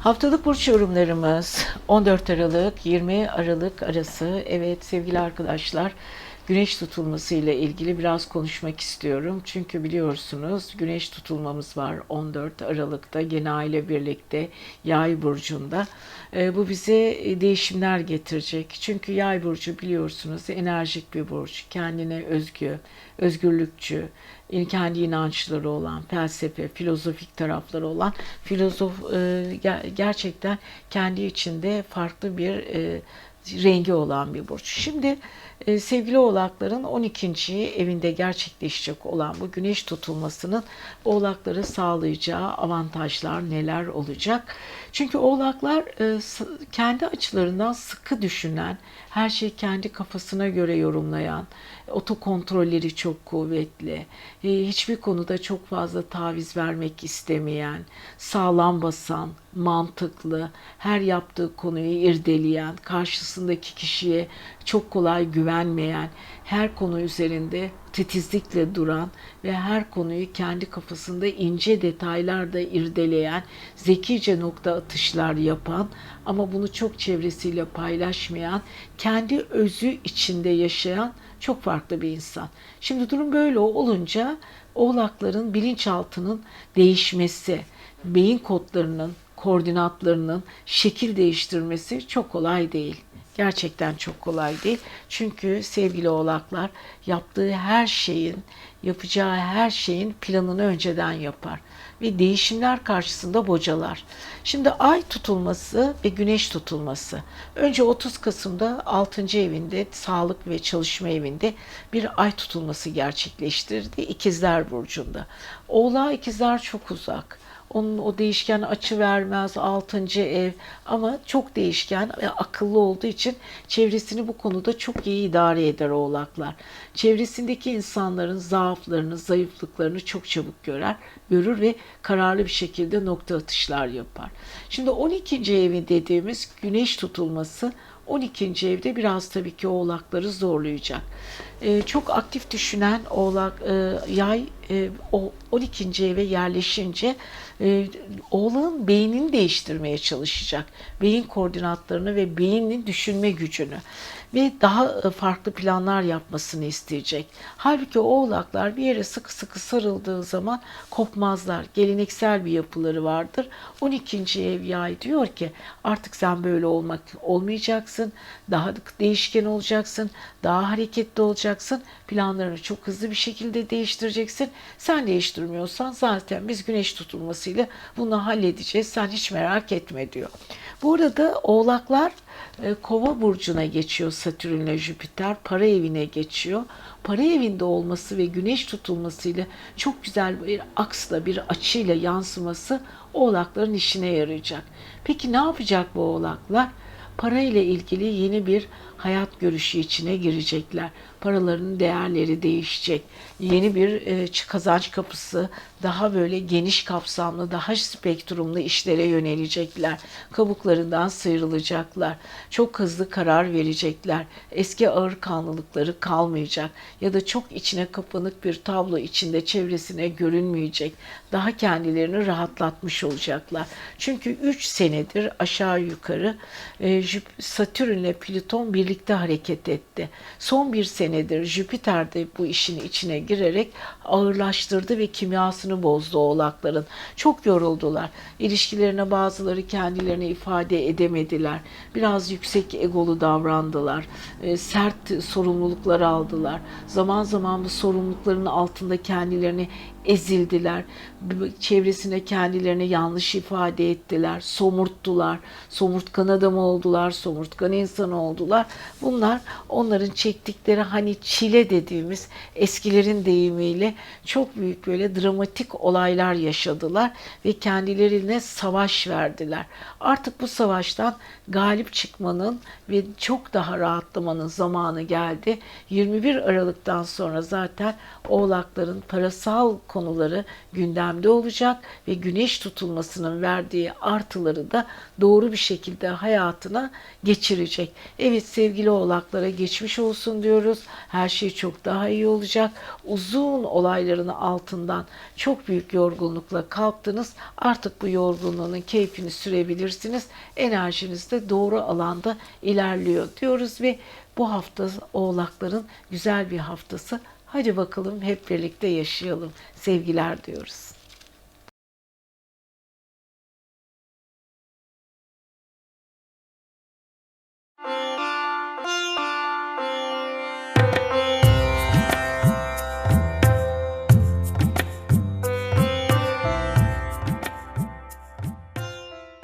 Haftalık burç yorumlarımız 14 Aralık 20 Aralık arası. Evet sevgili arkadaşlar güneş tutulması ile ilgili biraz konuşmak istiyorum. Çünkü biliyorsunuz güneş tutulmamız var 14 Aralık'ta gene aile birlikte yay burcunda. Ee, bu bize değişimler getirecek. Çünkü yay burcu biliyorsunuz enerjik bir burç. Kendine özgü, özgürlükçü, kendi inançları olan, felsefe, filozofik tarafları olan filozof e, ger- gerçekten kendi içinde farklı bir e, rengi olan bir burç. Şimdi e, sevgili oğlakların 12. evinde gerçekleşecek olan bu güneş tutulmasının oğlakları sağlayacağı avantajlar neler olacak? Çünkü oğlaklar e, kendi açılarından sıkı düşünen, her şeyi kendi kafasına göre yorumlayan, otokontrolleri çok kuvvetli, e, hiçbir konuda çok fazla taviz vermek istemeyen, sağlam basan, mantıklı, her yaptığı konuyu irdeleyen, karşısındaki kişiye çok kolay güvenmeyen, her konu üzerinde titizlikle duran ve her konuyu kendi kafasında ince detaylarda irdeleyen, zekice nokta atışlar yapan ama bunu çok çevresiyle paylaşmayan, kendi özü içinde yaşayan çok farklı bir insan. Şimdi durum böyle olunca oğlakların bilinçaltının değişmesi, beyin kodlarının, koordinatlarının şekil değiştirmesi çok kolay değil. Gerçekten çok kolay değil. Çünkü sevgili oğlaklar yaptığı her şeyin, yapacağı her şeyin planını önceden yapar ve değişimler karşısında bocalar. Şimdi ay tutulması ve güneş tutulması. Önce 30 Kasım'da 6. evinde, sağlık ve çalışma evinde bir ay tutulması gerçekleştirdi İkizler Burcu'nda. Oğlağa ikizler çok uzak. Onun o değişken açı vermez, altıncı ev ama çok değişken ve akıllı olduğu için çevresini bu konuda çok iyi idare eder oğlaklar. Çevresindeki insanların zaaflarını, zayıflıklarını çok çabuk görer, görür ve kararlı bir şekilde nokta atışlar yapar. Şimdi 12. evi dediğimiz güneş tutulması 12. evde biraz tabii ki oğlakları zorlayacak. Ee, çok aktif düşünen oğlak e, yay o 12. eve yerleşince e, oğlağın beynini değiştirmeye çalışacak. Beyin koordinatlarını ve beynin düşünme gücünü ve daha e, farklı planlar yapmasını isteyecek. Halbuki oğlaklar bir yere sıkı sıkı sarıldığı zaman kopmazlar. Geleneksel bir yapıları vardır. 12. ev yay diyor ki artık sen böyle olmak olmayacaksın. Daha değişken olacaksın. Daha hareketli olacaksın. Planlarını çok hızlı bir şekilde değiştireceksin. Sen değiştirmiyorsan zaten biz güneş tutulmasıyla bunu halledeceğiz. Sen hiç merak etme diyor. Bu arada oğlaklar e, kova burcuna geçiyor Satürn ile Jüpiter. Para evine geçiyor. Para evinde olması ve güneş tutulmasıyla çok güzel bir aksla bir açıyla yansıması oğlakların işine yarayacak. Peki ne yapacak bu oğlaklar? Para ile ilgili yeni bir hayat görüşü içine girecekler. Paraların değerleri değişecek. Yeni bir e, kazanç kapısı, daha böyle geniş kapsamlı, daha spektrumlu işlere yönelecekler. Kabuklarından sıyrılacaklar. Çok hızlı karar verecekler. Eski ağır kanlılıkları kalmayacak. Ya da çok içine kapanık bir tablo içinde çevresine görünmeyecek. Daha kendilerini rahatlatmış olacaklar. Çünkü 3 senedir aşağı yukarı e, Satürn ile Plüton birlikte hareket etti. Son bir senedir Jüpiter de bu işin içine girerek ağırlaştırdı ve kimyasını bozdu oğlakların. Çok yoruldular. İlişkilerine bazıları kendilerini ifade edemediler. Biraz yüksek egolu davrandılar. E, sert sorumluluklar aldılar. Zaman zaman bu sorumlulukların altında kendilerini ezildiler. Çevresine kendilerini yanlış ifade ettiler. Somurttular. Somurtkan adam oldular. Somurtkan insan oldular. Bunlar onların çektikleri hani çile dediğimiz eskilerin deyimiyle çok büyük böyle dramatik olaylar yaşadılar ve kendilerine savaş verdiler. Artık bu savaştan galip çıkmanın ve çok daha rahatlamanın zamanı geldi. 21 Aralık'tan sonra zaten oğlakların parasal konuları gündemde olacak ve güneş tutulmasının verdiği artıları da doğru bir şekilde hayatına geçirecek. Evet sevgili oğlaklara geçmiş olsun diyoruz. Her şey çok daha iyi olacak. Uzun olayların altından çok büyük yorgunlukla kalktınız. Artık bu yorgunluğunun keyfini sürebilirsiniz. Enerjiniz de doğru alanda ilerliyor diyoruz ve bu hafta oğlakların güzel bir haftası. Hadi bakalım hep birlikte yaşayalım. Sevgiler diyoruz.